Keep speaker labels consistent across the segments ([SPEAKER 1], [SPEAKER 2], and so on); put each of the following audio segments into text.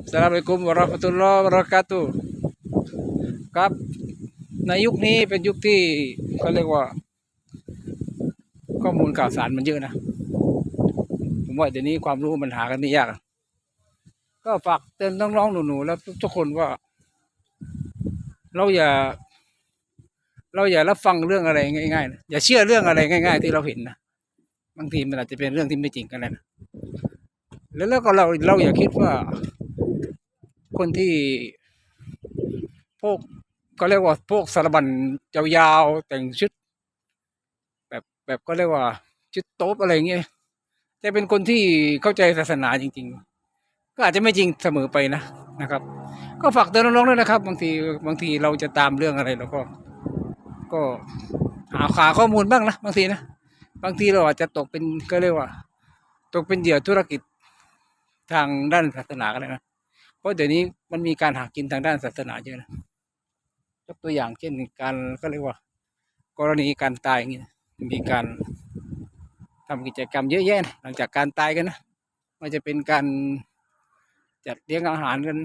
[SPEAKER 1] Assalamualaikum warahmatullahi wabarakatuh ครับในยุคนี้เป็นยุคที่เขาเรียกว่า ข้อมูลข่าวสารมันเยอะนะ ผมว่าเดี๋ยวนี้ความรู้มันหากันไม่ยาก ก็ฝากเตือนน้องๆหนูๆแล้วทุกคนว่า เราอย่า เราอย่ารับฟังเรื่องอะไรง่ายๆนะอย่าเชื่อเรื่องอะไรง่าย ๆ ที่เราเห็นนะบางทีมันอาจจะเป็นเรื่องที่ไม่จริงกันเลยนะแล้วแล้วก็เราเราอย่าคิดว่า คนที่พวกก็เรียกว่าพวกสารบัญยาวๆแต่งชุด แบบแบบก็เรียกว่าชุดโต๊บอะไรเงี้ยจะเป็นคนที่เข้าใจศาสนาจริง ๆ ก็อาจจะไม่จริงเสมอไปนะนะครับ ก็ฝากเตือนน้องๆด้วยนะครับ บางทีบางทีเราจะตามเรื่องอะไรเราก็ ก็หาหาข้อมูลบ้างนะบางทีนะบางทีเราอาจจะตกเป็นก็เรียกว่า ตกเป็นเหยื่อธุรกิจทางด้านศาสนากันเลยนะ เพราะเดี๋ยวนี้มันมีการหากินทางด้านศาสนาเยอะนะยกตัวอย่างเช่นการก็เรียกว่า กรณีการตายอย่างนี้มีการทำกิจกรรมเยอะแยะ หลังจากการตายกันนะมันจะเป็นการจัดเลี้ยงอาหารกัน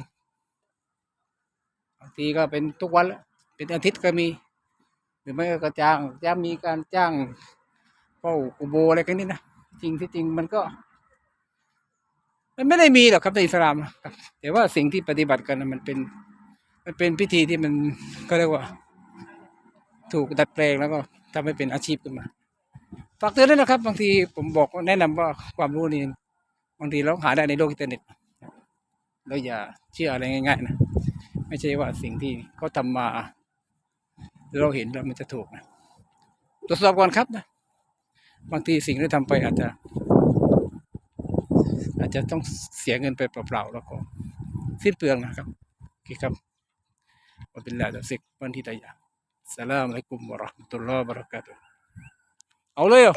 [SPEAKER 1] บางทีก็เป็นทุกวันละเป็นอาทิตย์ก็มี หรือไม่ก็จ้างจะมีการจ้างเฝ้ากุโบอะไรกันนี่นะจริงที่จริงมันก็ มันไม่ได้มีหรอกครับในอิสลามนะครับแต่ว่าสิ่งที่ปฏิบัติกันมันเป็นมันเป็นพิธีที่มันก็เรียกว่า ถูกดัดแปลงแล้วก็ทำให้เป็นอาชีพขึ้นมาฝากเตือนด้วยนะครับ บางทีผมบอกแนะนำว่าความรู้นี่บางทีเราหาได้ในโลกอินเทอร์เน็ตเราอย่าเชื่ออะไรง่าย ๆ นะ ไม่ใช่ว่าสิ่งที่เขาทำมา เราเห็นแล้วมันจะถูกนะตรวจสอบก่อนครับนะบางทีสิ่งที่ทำไปอาจจะ อาจจะต้องเสียเงินไปเปล่าๆแล้วก็สิ้นเปลืองนะครับโอเคครับวันเป็นแล้วสิกวันที่ตายาสลามอะลัยกุมวะราะห์มะตุลลอฮ์บะเราะกาตุเอาเลยเหรอ